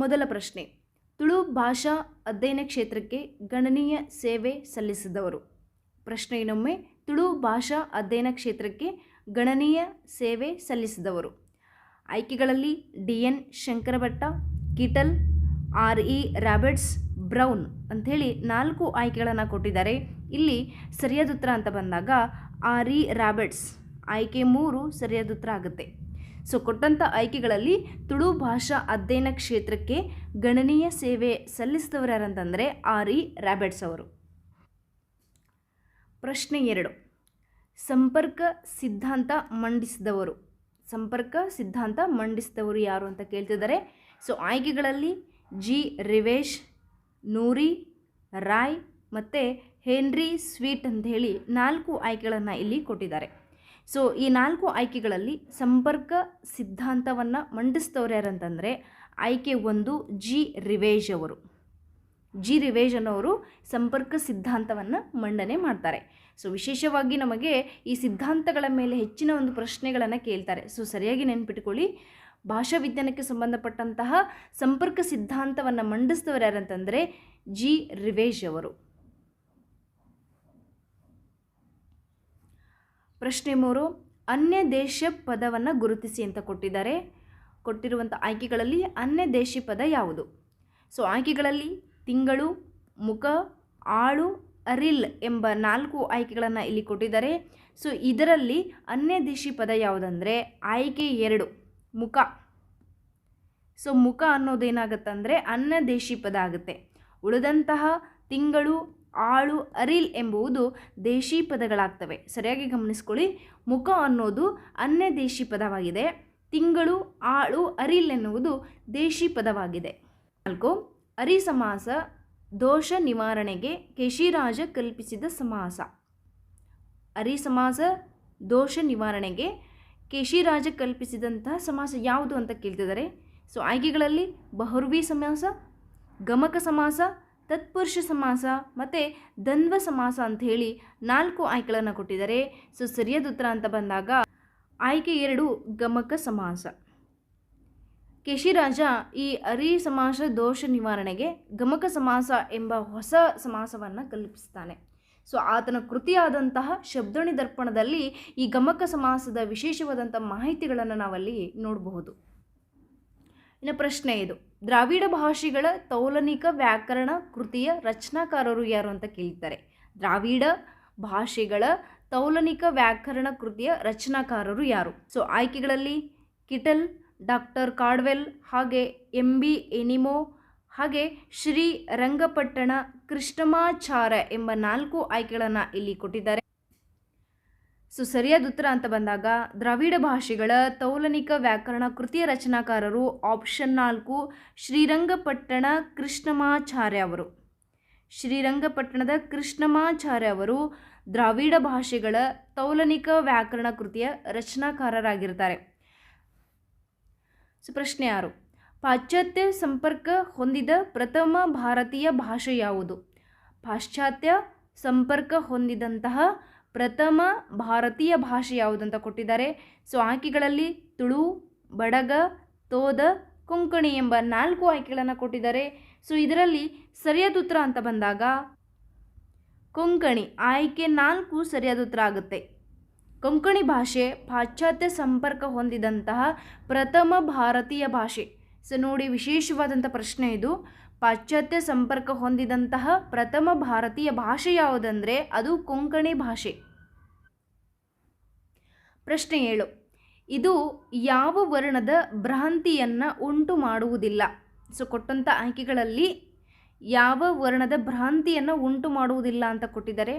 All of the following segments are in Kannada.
ಮೊದಲ ಪ್ರಶ್ನೆ. ತುಳು ಭಾಷಾ ಅಧ್ಯಯನ ಕ್ಷೇತ್ರಕ್ಕೆ ಗಣನೀಯ ಸೇವೆ ಸಲ್ಲಿಸಿದವರು. ಪ್ರಶ್ನೆ ಇನ್ನೊಮ್ಮೆ. ತುಳು ಭಾಷಾ ಅಧ್ಯಯನ ಕ್ಷೇತ್ರಕ್ಕೆ ಗಣನೀಯ ಸೇವೆ ಸಲ್ಲಿಸಿದವರು. ಆಯ್ಕೆಗಳಲ್ಲಿ D N Shankarabhatta, Kittel, R E Roberts, Brown ಅಂಥೇಳಿ ನಾಲ್ಕು ಆಯ್ಕೆಗಳನ್ನು ಕೊಟ್ಟಿದ್ದಾರೆ. ಇಲ್ಲಿ ಸರಿಯಾದ ಉತ್ತರ ಅಂತ ಬಂದಾಗ ಆರ್ ಇ ರಾಬರ್ಟ್ಸ್. ಆಯ್ಕೆ ಮೂರು ಸರಿಯಾದ ಉತ್ತರ ಆಗುತ್ತೆ. ಸೊ ಕೊಟ್ಟಂಥ ಆಯ್ಕೆಗಳಲ್ಲಿ ತುಳು ಭಾಷಾ ಅಧ್ಯಯನ ಕ್ಷೇತ್ರಕ್ಕೆ ಗಣನೀಯ ಸೇವೆ ಸಲ್ಲಿಸಿದವರು ಯಾರಂತಂದರೆ ಆರ್ ಇ ಅವರು. ಪ್ರಶ್ನೆ ಎರಡು. ಸಂಪರ್ಕ ಸಿದ್ಧಾಂತ ಮಂಡಿಸಿದವರು. ಸಂಪರ್ಕ ಸಿದ್ಧಾಂತ ಮಂಡಿಸಿದವರು ಯಾರು ಅಂತ ಕೇಳ್ತಿದ್ದಾರೆ. ಸೊ ಆಯ್ಕೆಗಳಲ್ಲಿ ಜಿ ರಿವೇಶ್, ನೂರಿ, ರಾಯ್ ಮತ್ತು ಹೆನ್ರಿ ಸ್ವೀಟ್ ಅಂತ ಹೇಳಿ ನಾಲ್ಕು ಆಯ್ಕೆಗಳನ್ನು ಇಲ್ಲಿ ಕೊಟ್ಟಿದ್ದಾರೆ. ಸೊ ಈ ನಾಲ್ಕು ಆಯ್ಕೆಗಳಲ್ಲಿ ಸಂಪರ್ಕ ಸಿದ್ಧಾಂತವನ್ನು ಮಂಡಿಸಿದವರು ಯಾರಂತಂದರೆ ಆಯ್ಕೆ ಒಂದು ಜಿ ರಿವೇಜ್ ಅವರು. ಜಿ ರಿವೇಜ್ ಅನ್ನೋರು ಸಂಪರ್ಕ ಸಿದ್ಧಾಂತವನ್ನು ಮಂಡನೆ ಮಾಡ್ತಾರೆ. ಸೊ ವಿಶೇಷವಾಗಿ ನಮಗೆ ಈ ಸಿದ್ಧಾಂತಗಳ ಮೇಲೆ ಹೆಚ್ಚಿನ ಒಂದು ಪ್ರಶ್ನೆಗಳನ್ನು ಕೇಳ್ತಾರೆ. ಸೊ ಸರಿಯಾಗಿ ನೆನ್ಪಿಟ್ಕೊಳ್ಳಿ. ಭಾಷಾ ವಿಜ್ಞಾನಕ್ಕೆ ಸಂಬಂಧಪಟ್ಟಂತಹ ಸಂಪರ್ಕ ಸಿದ್ಧಾಂತವನ್ನು ಮಂಡಿಸಿದವರು ಯಾರಂತಂದರೆ ಜಿ ರಿವೇಜ್ ಅವರು. ಪ್ರಶ್ನೆ ಮೂರು, ಅನ್ಯ ದೇಶ ಪದವನ್ನು ಗುರುತಿಸಿ ಅಂತ ಕೊಟ್ಟಿದ್ದಾರೆ. ಕೊಟ್ಟಿರುವಂಥ ಆಯ್ಕೆಗಳಲ್ಲಿ ಅನ್ಯ ದೇಶಿ ಪದ ಯಾವುದು? ಸೊ ಆಯ್ಕೆಗಳಲ್ಲಿ ತಿಂಗಳು, ಮುಖ, ಆಳು, ಅರಿಲ್ ಎಂಬ ನಾಲ್ಕು ಆಯ್ಕೆಗಳನ್ನು ಇಲ್ಲಿ ಕೊಟ್ಟಿದ್ದಾರೆ. ಸೊ ಇದರಲ್ಲಿ ಅನ್ಯ ದೇಶಿ ಪದ ಯಾವುದಂದರೆ, ಆಯ್ಕೆ ಎರಡು, ಮುಖ. ಸೊ ಮುಖ ಅನ್ನೋದೇನಾಗುತ್ತಂದರೆ ಅನ್ಯ ದೇಶಿ ಪದ ಆಗುತ್ತೆ. ಉಳಿದಂತಹ ತಿಂಗಳು ಆಳು ಅರಿಲ್ ಎಂಬುವುದು ದೇಶಿ ಪದಗಳಾಗ್ತವೆ. ಸರಿಯಾಗಿ ಗಮನಿಸ್ಕೊಳ್ಳಿ. ಮುಖ ಅನ್ನೋದು ಅನ್ಯ ದೇಶಿ ಪದವಾಗಿದೆ. ತಿಂಗಳು ಆಳು ಅರಿಲ್ ಎನ್ನುವುದು ದೇಶಿ ಪದವಾಗಿದೆ. ನಾಲ್ಕು ಅರಿ ಸಮಾಸ ದೋಷ ನಿವಾರಣೆಗೆ ಕೇಶಿರಾಜ ಕಲ್ಪಿಸಿದ ಸಮಾಸ. ಅರಿ ಸಮಾಸ ದೋಷ ನಿವಾರಣೆಗೆ ಕೇಶಿರಾಜ ಕಲ್ಪಿಸಿದಂತಹ ಸಮಾಸ ಯಾವುದು ಅಂತ ಕೇಳ್ತಿದ್ದಾರೆ. ಸೊ, ಆಯ್ಕೆಗಳಲ್ಲಿ ಬಹುರ್ವಿ ಸಮಾಸ, ಗಮಕ ಸಮಾಸ ತತ್ಪುರುಷ ಸಮಾಸ ಮತ್ತು ದ್ವಂದ್ವ ಸಮಾಸ ಅಂತ ಹೇಳಿ ನಾಲ್ಕು ಆಯ್ಕೆಗಳನ್ನು ಕೊಟ್ಟಿದ್ದಾರೆ. ಸೊ ಸರಿಯಾದ ಉತ್ತರ ಅಂತ ಬಂದಾಗ ಆಯ್ಕೆ ಎರಡು, ಗಮಕ ಸಮಾಸ. ಕೇಶಿರಾಜ ಈ ಅರಿ ಸಮಾಸ ದೋಷ ನಿವಾರಣೆಗೆ ಗಮಕ ಸಮಾಸ ಎಂಬ ಹೊಸ ಸಮಾಸವನ್ನು ಕಲ್ಪಿಸ್ತಾನೆ. ಸೊ ಆತನ ಕೃತಿಯಾದಂತಹ ಶಬ್ದಣಿ ದರ್ಪಣದಲ್ಲಿ ಈ ಗಮಕ ಸಮಾಸದ ವಿಶೇಷವಾದಂಥ ಮಾಹಿತಿಗಳನ್ನು ನಾವಲ್ಲಿ ನೋಡಬಹುದು. ಇನ್ನು ಪ್ರಶ್ನೆ ಇದು. ದ್ರಾವಿಡ ಭಾಷೆಗಳ ತೌಲನಿಕ ವ್ಯಾಕರಣ ಕೃತಿಯ ರಚನಾಕಾರರು ಯಾರು ಅಂತ ಕೇಳ್ತಾರೆ. ದ್ರಾವಿಡ ಭಾಷೆಗಳ ತೌಲನಿಕ ವ್ಯಾಕರಣ ಕೃತಿಯ ರಚನಾಕಾರರು ಯಾರು? ಸೊ ಆಯ್ಕೆಗಳಲ್ಲಿ ಕಿಟಲ್, ಡಾಕ್ಟರ್ ಕಾಡ್ವೆಲ್, ಹಾಗೆ ಎಂ ಬಿ ಎನಿಮೋ, ಹಾಗೆ ಶ್ರೀ ರಂಗಪಟ್ಟಣ ಕೃಷ್ಣಮಾಚಾರ್ಯ ಎಂಬ ನಾಲ್ಕು ಆಯ್ಕೆಗಳನ್ನು ಇಲ್ಲಿ ಕೊಟ್ಟಿದ್ದಾರೆ. ಸೊ ಸರಿಯಾದ ಉತ್ತರ ಅಂತ ಬಂದಾಗ, ದ್ರಾವಿಡ ಭಾಷೆಗಳ ತೌಲನಿಕ ವ್ಯಾಕರಣ ಕೃತಿಯ ರಚನಾಕಾರರು ಆಪ್ಷನ್ ನಾಲ್ಕು, ಶ್ರೀರಂಗಪಟ್ಟಣ ಕೃಷ್ಣಮಾಚಾರ್ಯ ಅವರು. ಶ್ರೀರಂಗಪಟ್ಟಣದ ಕೃಷ್ಣಮಾಚಾರ್ಯ ಅವರು ದ್ರಾವಿಡ ಭಾಷೆಗಳ ತೌಲನಿಕ ವ್ಯಾಕರಣ ಕೃತಿಯ ರಚನಾಕಾರರಾಗಿರ್ತಾರೆ. ಸೊ ಪ್ರಶ್ನೆ ಆರು. ಪಾಶ್ಚಾತ್ಯ ಸಂಪರ್ಕ ಹೊಂದಿದ ಪ್ರಥಮ ಭಾರತೀಯ ಭಾಷೆ ಯಾವುದು? ಪಾಶ್ಚಾತ್ಯ ಸಂಪರ್ಕ ಹೊಂದಿದಂತಹ ಪ್ರಥಮ ಭಾರತೀಯ ಭಾಷೆ ಯಾವುದಂತ ಕೊಟ್ಟಿದ್ದಾರೆ. ಸೊ ಆಯ್ಕೆಗಳಲ್ಲಿ ತುಳು, ಬಡಗ, ತೋದ, ಕೊಂಕಣಿ ಎಂಬ ನಾಲ್ಕು ಆಯ್ಕೆಗಳನ್ನು ಕೊಟ್ಟಿದ್ದಾರೆ. ಸೊ ಇದರಲ್ಲಿ ಸರಿಯಾದ ಉತ್ತರ ಅಂತ ಬಂದಾಗ ಕೊಂಕಣಿ ಆಯ್ಕೆ ನಾಲ್ಕು ಸರಿಯಾದ ಉತ್ತರ ಆಗುತ್ತೆ. ಕೊಂಕಣಿ ಭಾಷೆ ಪಾಶ್ಚಾತ್ಯ ಸಂಪರ್ಕ ಹೊಂದಿದಂತಹ ಪ್ರಥಮ ಭಾರತೀಯ ಭಾಷೆ. ಸೊ ನೋಡಿ ವಿಶೇಷವಾದಂಥ ಪ್ರಶ್ನೆ ಇದು. ಪಾಶ್ಚಾತ್ಯ ಸಂಪರ್ಕ ಹೊಂದಿದಂತಹ ಪ್ರಥಮ ಭಾರತೀಯ ಭಾಷೆ ಯಾವುದಂದರೆ ಅದು ಕೊಂಕಣಿ ಭಾಷೆ. ಪ್ರಶ್ನೆ ಏಳು. ಇದು ಯಾವ ವರ್ಣದ ಭ್ರಾಂತಿಯನ್ನು ಉಂಟು ಮಾಡುವುದಿಲ್ಲ? ಸೊ ಕೊಟ್ಟಂಥ ಆಯ್ಕೆಗಳಲ್ಲಿ ಯಾವ ವರ್ಣದ ಭ್ರಾಂತಿಯನ್ನು ಉಂಟು ಮಾಡುವುದಿಲ್ಲ ಅಂತ ಕೊಟ್ಟಿದ್ದಾರೆ.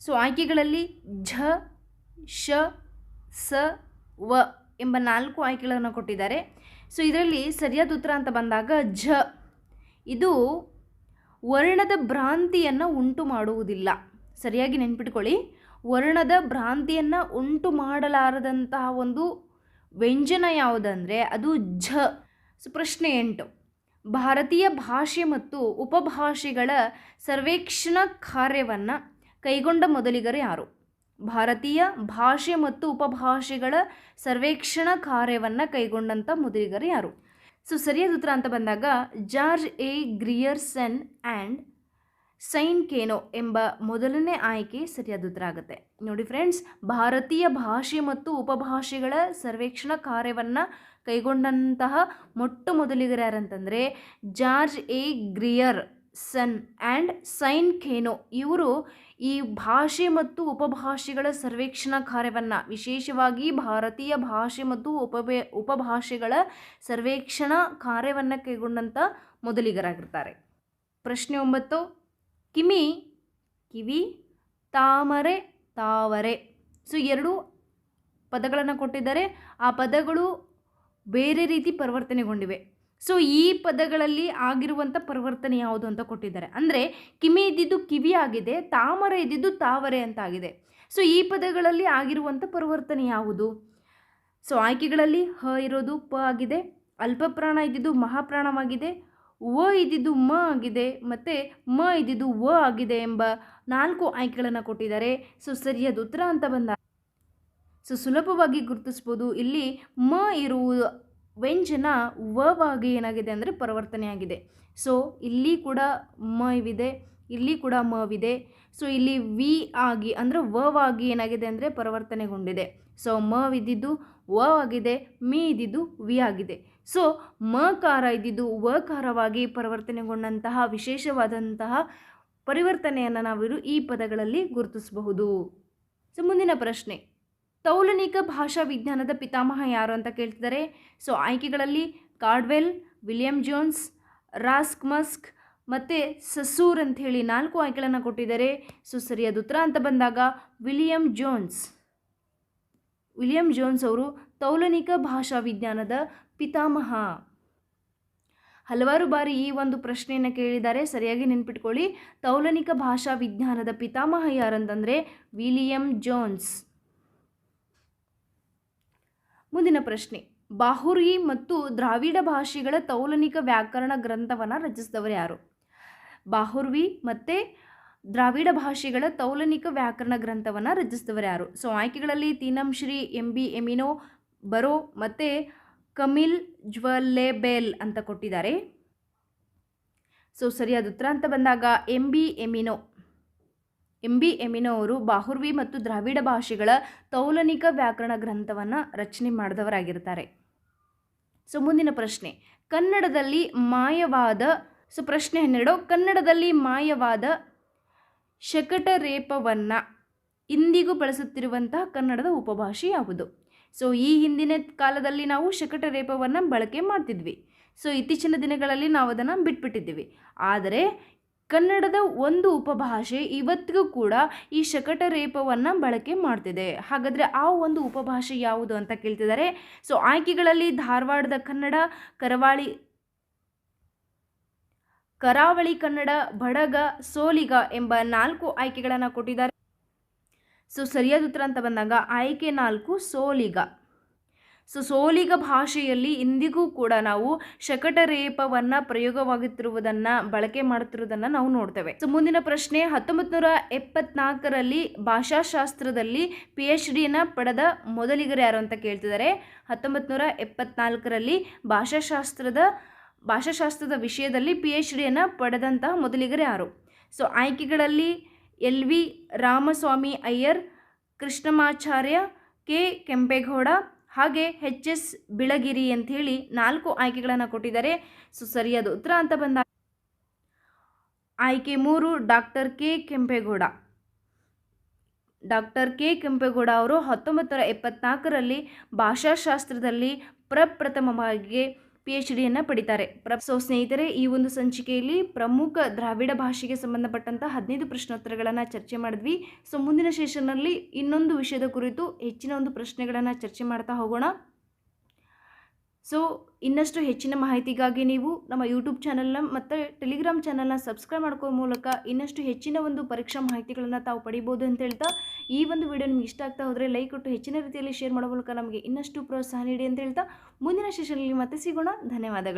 ಸೊ ಆಯ್ಕೆಗಳಲ್ಲಿ ಝ ಶ ಸ, ವ ಎಂಬ ನಾಲ್ಕು ಆಯ್ಕೆಗಳನ್ನು ಕೊಟ್ಟಿದ್ದಾರೆ. ಸೊ ಇದರಲ್ಲಿ ಸರಿಯಾದ ಉತ್ತರ ಅಂತ ಬಂದಾಗ ಝ. ಇದು ವರ್ಣದ ಭ್ರಾಂತಿಯನ್ನು ಉಂಟು ಮಾಡುವುದಿಲ್ಲ. ಸರಿಯಾಗಿ ನೆನ್ಪಿಟ್ಕೊಳ್ಳಿ. ವರ್ಣದ ಭ್ರಾಂತಿಯನ್ನು ಉಂಟು ಮಾಡಲಾರದಂತಹ ಒಂದು ವ್ಯಂಜನ ಯಾವುದಂದರೆ ಅದು ಝ. ಪ್ರಶ್ನೆ ಎಂಟು. ಭಾರತೀಯ ಭಾಷೆ ಮತ್ತು ಉಪಭಾಷೆಗಳ ಸರ್ವೇಕ್ಷಣ ಕಾರ್ಯವನ್ನು ಕೈಗೊಂಡ ಮೊದಲಿಗರು ಯಾರು? ಭಾರತೀಯ ಭಾಷೆ ಮತ್ತು ಉಪಭಾಷೆಗಳ ಸರ್ವೇಕ್ಷಣ ಕಾರ್ಯವನ್ನು ಕೈಗೊಂಡಂಥ ಮೊದಲಿಗರು ಯಾರು? ಸೊ ಸರಿಯಾದ ಉತ್ತರ ಅಂತ ಬಂದಾಗ George A Grierson and Sten Konow ಎಂಬ ಮೊದಲನೇ ಆಯ್ಕೆ ಸರಿಯಾದ ಉತ್ತರ ಆಗುತ್ತೆ ನೋಡಿ ಫ್ರೆಂಡ್ಸ್ ಭಾರತೀಯ ಭಾಷೆ ಮತ್ತು ಉಪಭಾಷೆಗಳ ಸರ್ವೇಕ್ಷಣಾ ಕಾರ್ಯವನ್ನು ಕೈಗೊಂಡಂತಹ ಮೊಟ್ಟ ಮೊದಲಿಗರ ಯಾರಂತಂದರೆ George A Grierson and Sten Konow ಇವರು ಈ ಭಾಷೆ ಮತ್ತು ಉಪಭಾಷೆಗಳ ಸರ್ವೇಕ್ಷಣಾ ಕಾರ್ಯವನ್ನು ವಿಶೇಷವಾಗಿ ಭಾರತೀಯ ಭಾಷೆ ಮತ್ತು ಉಪಭೆ, ಉಪಭಾಷೆಗಳ ಸರ್ವೇಕ್ಷಣಾ ಕಾರ್ಯವನ್ನು ಕೈಗೊಂಡಂಥ ಮೊದಲಿಗರಾಗಿರ್ತಾರೆ. ಪ್ರಶ್ನೆ ಒಂಬತ್ತು, ಕಿಮಿ, ಕಿವಿ, ತಾಮರೆ, ತಾವರೆ. ಸೊ, ಎರಡು ಪದಗಳನ್ನು ಕೊಟ್ಟಿದ್ದಾರೆ. ಆ ಪದಗಳು ಬೇರೆ ರೀತಿ ಪರಿವರ್ತನೆಗೊಂಡಿವೆ. ಸೊ ಈ ಪದಗಳಲ್ಲಿ ಆಗಿರುವಂಥ ಪರಿವರ್ತನೆ ಯಾವುದು ಅಂತ ಕೊಟ್ಟಿದ್ದಾರೆ. ಅಂದರೆ, ಕಿಮಿ ಇದ್ದಿದ್ದು ಕಿವಿ ಆಗಿದೆ, ತಾಮರ ಇದ್ದಿದ್ದು ತಾವರೆ ಅಂತ ಆಗಿದೆ. ಸೊ ಈ ಪದಗಳಲ್ಲಿ ಆಗಿರುವಂಥ ಪರಿವರ್ತನೆ ಯಾವುದು? ಸೊ ಆಯ್ಕೆಗಳಲ್ಲಿ ಹ ಇರೋದು ಪ ಆಗಿದೆ ಅಲ್ಪಪ್ರಾಣ ಇದ್ದಿದ್ದು ಮಹಾಪ್ರಾಣವಾಗಿದೆ, ವ ಇದ್ದಿದ್ದು ಮ ಆಗಿದೆ, ಮತ್ತು ಮ ಇದ್ದಿದ್ದು ವ ಆಗಿದೆ ಎಂಬ ನಾಲ್ಕು ಆಯ್ಕೆಗಳನ್ನು ಕೊಟ್ಟಿದ್ದಾರೆ. ಸೊ ಸರಿಯಾದ ಉತ್ತರ ಅಂತ ಬಂದ ಸೊ ಸುಲಭವಾಗಿ ಗುರುತಿಸ್ಬೋದು. ಇಲ್ಲಿ ಮ ಇರುವ ವ್ಯಂಜನ ವವಾಗಿ ಏನಾಗಿದೆ ಅಂದರೆ ಪರಿವರ್ತನೆಯಾಗಿದೆ. ಸೊ ಇಲ್ಲಿ ಕೂಡ ಮ ಇವಿದೆ ಇಲ್ಲಿ ಕೂಡ ಮವಿದೆ ಸೊ ಇಲ್ಲಿ ವಿ ಆಗಿ ಅಂದರೆ ವವಾಗಿ ಏನಾಗಿದೆ ಅಂದರೆ ಪರಿವರ್ತನೆಗೊಂಡಿದೆ. ಸೊ ಮ ಇದ್ದಿದ್ದು ವ ಆಗಿದೆ, ಮಿ ಇದ್ದಿದ್ದು ವಿ ಆಗಿದೆ. ಸೊ ಕಾರ ಇದ್ದಿದ್ದು ವಕಾರವಾಗಿ ಪರಿವರ್ತನೆಗೊಂಡಂತಹ ವಿಶೇಷವಾದಂತಹ ಪರಿವರ್ತನೆಯನ್ನು ನಾವಿರು ಈ ಪದಗಳಲ್ಲಿ ಗುರುತಿಸಬಹುದು. ಸೊ ಮುಂದಿನ ಪ್ರಶ್ನೆ. ತೌಲನಿಕ ಭಾಷಾ ವಿಜ್ಞಾನದ ಪಿತಾಮಹ ಯಾರು ಅಂತ ಕೇಳ್ತಿದ್ದಾರೆ. ಸೊ ಆಯ್ಕೆಗಳಲ್ಲಿ Caldwell, William Jones, Rask Musk ಮತ್ತು ಸಸೂರ್ ಅಂಥೇಳಿ ನಾಲ್ಕು ಆಯ್ಕೆಗಳನ್ನು ಕೊಟ್ಟಿದ್ದಾರೆ. ಸೊ ಸರಿಯಾದ ಉತ್ತರ ಅಂತ ಬಂದಾಗ ವಿಲಿಯಂ ಜೋನ್ಸ್. ವಿಲಿಯಂ ಜೋನ್ಸ್ ಅವರು ತೌಲನಿಕ ಭಾಷಾ ವಿಜ್ಞಾನದ ಪಿತಾಮಹ. ಹಲವಾರು ಬಾರಿ ಈ ಒಂದು ಪ್ರಶ್ನೆಯನ್ನು ಕೇಳಿದ್ದಾರೆ. ಸರಿಯಾಗಿ ನೆನ್ಪಿಟ್ಕೊಳ್ಳಿ. ತೌಲನಿಕ ಭಾಷಾ ವಿಜ್ಞಾನದ ಪಿತಾಮಹ ಯಾರಂತಂದರೆ ವಿಲಿಯಂ ಜೋನ್ಸ್. ಮುಂದಿನ ಪ್ರಶ್ನೆ. ಬಾಹುರಿ ಮತ್ತು ದ್ರಾವಿಡ ಭಾಷೆಗಳ ತೌಲನಿಕ ವ್ಯಾಕರಣ ಗ್ರಂಥವನ್ನು ರಚಿಸಿದವರು ಯಾರು? ಬಾಹುರ್ವಿ ಮತ್ತು ದ್ರಾವಿಡ ಭಾಷೆಗಳ ತೌಲನಿಕ ವ್ಯಾಕರಣ ಗ್ರಂಥವನ್ನು ರಚಿಸಿದವರು ಯಾರು? So, ಆಯ್ಕೆಗಳಲ್ಲಿ Tinam Shri M B Emeneau, Burrow ಮತ್ತು ಕಮಿಲ್ ಜ್ವಲೆಬೆಲ್ ಅಂತ ಕೊಟ್ಟಿದ್ದಾರೆ. ಸೊ, ಸರಿಯಾದ ಉತ್ತರ ಅಂತ ಬಂದಾಗ M B Emeneau. M B Emeneau ಅವರು ಬಾಹುರ್ವಿ ಮತ್ತು ದ್ರಾವಿಡ ಭಾಷೆಗಳ ತೌಲನಿಕ ವ್ಯಾಕರಣ ಗ್ರಂಥವನ್ನು ರಚನೆ ಮಾಡಿದವರಾಗಿರ್ತಾರೆ. ಸೊ, ಮುಂದಿನ ಪ್ರಶ್ನೆ. ಕನ್ನಡದಲ್ಲಿ ಮಾಯವಾದ, ಸೊ, ಪ್ರಶ್ನೆ ಹನ್ನೆರಡು. ಕನ್ನಡದಲ್ಲಿ ಮಾಯವಾದ ಶಕಟರೇಪವನ್ನು ಇಂದಿಗೂ ಬಳಸುತ್ತಿರುವಂತಹ ಕನ್ನಡದ ಉಪಭಾಷೆ ಯಾವುದು? ಸೊ, ಈ ಹಿಂದಿನ ಕಾಲದಲ್ಲಿ ನಾವು ಶಕಟರೇಪವನ್ನು ಬಳಕೆ ಮಾಡ್ತಿದ್ವಿ. ಸೊ, ಇತ್ತೀಚಿನ ದಿನಗಳಲ್ಲಿ ನಾವು ಅದನ್ನು ಬಿಟ್ಬಿಟ್ಟಿದ್ದೀವಿ. ಆದರೆ ಕನ್ನಡದ ಒಂದು ಉಪಭಾಷೆ ಇವತ್ತಿಗೂ ಕೂಡ ಈ ಶಕಟರೇಪವನ್ನು ಬಳಕೆ ಮಾಡ್ತಿದೆ. ಹಾಗಾದರೆ ಆ ಒಂದು ಉಪಭಾಷೆ ಯಾವುದು ಅಂತ ಕೇಳ್ತಿದ್ದಾರೆ ಸೊ ಆಯ್ಕೆಗಳಲ್ಲಿ ಧಾರವಾಡದ ಕನ್ನಡ, ಕರಾವಳಿ ಕರಾವಳಿ ಕನ್ನಡ, ಬಡಗ, ಸೋಲಿಗ ಎಂಬ ನಾಲ್ಕು ಆಯ್ಕೆಗಳನ್ನು ಕೊಟ್ಟಿದ್ದಾರೆ. ಸೊ ಸರಿಯಾದ ಉತ್ತರ ಅಂತ ಬಂದಾಗ ಆಯ್ಕೆ ನಾಲ್ಕು ಸೋಲಿಗ. ಸೊ ಸೋಲಿಗ ಭಾಷೆಯಲ್ಲಿ ಇಂದಿಗೂ ಕೂಡ ನಾವು ಶಕಟರೇಪವನ್ನು ಪ್ರಯೋಗವಾಗುತ್ತಿರುವುದನ್ನು ಬಳಕೆ ಮಾಡುತ್ತಿರುವುದನ್ನು ನಾವು ನೋಡ್ತೇವೆ. ಸೊ, ಮುಂದಿನ ಪ್ರಶ್ನೆ ಹತ್ತೊಂಬತ್ತು ನೂರ ಎಪ್ಪತ್ನಾಲ್ಕರಲ್ಲಿ ಭಾಷಾಶಾಸ್ತ್ರದಲ್ಲಿ ಪಿ ಎಚ್ ಡಿನ ಪಡೆದ ಮೊದಲಿಗರು ಯಾರು ಅಂತ ಕೇಳ್ತಿದ್ದಾರೆ. ಹತ್ತೊಂಬತ್ತು ನೂರ ಎಪ್ಪತ್ನಾಲ್ಕರಲ್ಲಿ ಭಾಷಾಶಾಸ್ತ್ರದ ಭಾಷಾಶಾಸ್ತ್ರದ ವಿಷಯದಲ್ಲಿ ಪಿ ಎಚ್ ಡಿಯನ್ನು ಪಡೆದಂತಹ ಮೊದಲಿಗರು ಯಾರು? So, ಆಯ್ಕೆಗಳಲ್ಲಿ L V Ramaswamy Iyer, Krishnamacharya K Kempegowda ಹಾಗೆ ಎಚ್ ಎಸ್ ಬಿಳಗಿರಿ ಅಂಥೇಳಿ ನಾಲ್ಕು ಆಯ್ಕೆಗಳನ್ನು ಕೊಟ್ಟಿದ್ದಾರೆ. ಸೊ, ಸರಿಯಾದ ಉತ್ತರ ಅಂತ ಬಂದ ಆಯ್ಕೆ ಮೂರು, doctor K Kempegowda. Doctor K Kempegowda ಅವರು ಹತ್ತೊಂಬತ್ತು ನೂರ ಎಪ್ಪತ್ನಾಲ್ಕರಲ್ಲಿ ಭಾಷಾಶಾಸ್ತ್ರದಲ್ಲಿ ಪ್ರಪ್ರಥಮವಾಗಿ ಪಿ ಎಚ್ ಡಿಯನ್ನು ಪಡಿತಾರೆ. ಪ್ರ ಸೊ ಸ್ನೇಹಿತರೆ, ಈ ಒಂದು ಸಂಚಿಕೆಯಲ್ಲಿ ಪ್ರಮುಖ ದ್ರಾವಿಡ ಭಾಷೆಗೆ ಸಂಬಂಧಪಟ್ಟಂಥ ಹದಿನೈದು ಪ್ರಶ್ನೋತ್ತರಗಳನ್ನು ಚರ್ಚೆ ಮಾಡಿದ್ವಿ. ಸೊ ಮುಂದಿನ ಸೆಷನ್ನಲ್ಲಿ ಇನ್ನೊಂದು ವಿಷಯದ ಕುರಿತು ಹೆಚ್ಚಿನ ಒಂದು ಪ್ರಶ್ನೆಗಳನ್ನು ಚರ್ಚೆ ಮಾಡ್ತಾ ಹೋಗೋಣ. ಸೊ ಇನ್ನಷ್ಟು ಹೆಚ್ಚಿನ ಮಾಹಿತಿಗಾಗಿ ನೀವು ನಮ್ಮ ಯೂಟ್ಯೂಬ್ ಚಾನಲ್ನ ಮತ್ತು ಟೆಲಿಗ್ರಾಮ್ ಚಾನಲ್ನ ಸಬ್ಸ್ಕ್ರೈಬ್ ಮಾಡ್ಕೋ ಮೂಲಕ ಇನ್ನಷ್ಟು ಹೆಚ್ಚಿನ ಒಂದು ಪರೀಕ್ಷಾ ಮಾಹಿತಿಗಳನ್ನು ತಾವು ಪಡಿಬೋದು ಅಂತ ಹೇಳ್ತಾ, ಈ ಒಂದು ವಿಡಿಯೋ ನಿಮ್ಗೆ ಇಷ್ಟ ಆಗ್ತಾ ಹೋದರೆ ಲೈಕ್ ಕೊಟ್ಟು ಹೆಚ್ಚಿನ ರೀತಿಯಲ್ಲಿ ಶೇರ್ ಮಾಡೋ ಮೂಲಕ ನಮಗೆ ಇನ್ನಷ್ಟು ಪ್ರೋತ್ಸಾಹ ನೀಡಿ ಅಂತ ಹೇಳ್ತಾ, ಮುಂದಿನ ಸೆಷನಲ್ಲಿ ಮತ್ತೆ ಸಿಗೋಣ. ಧನ್ಯವಾದಗಳು.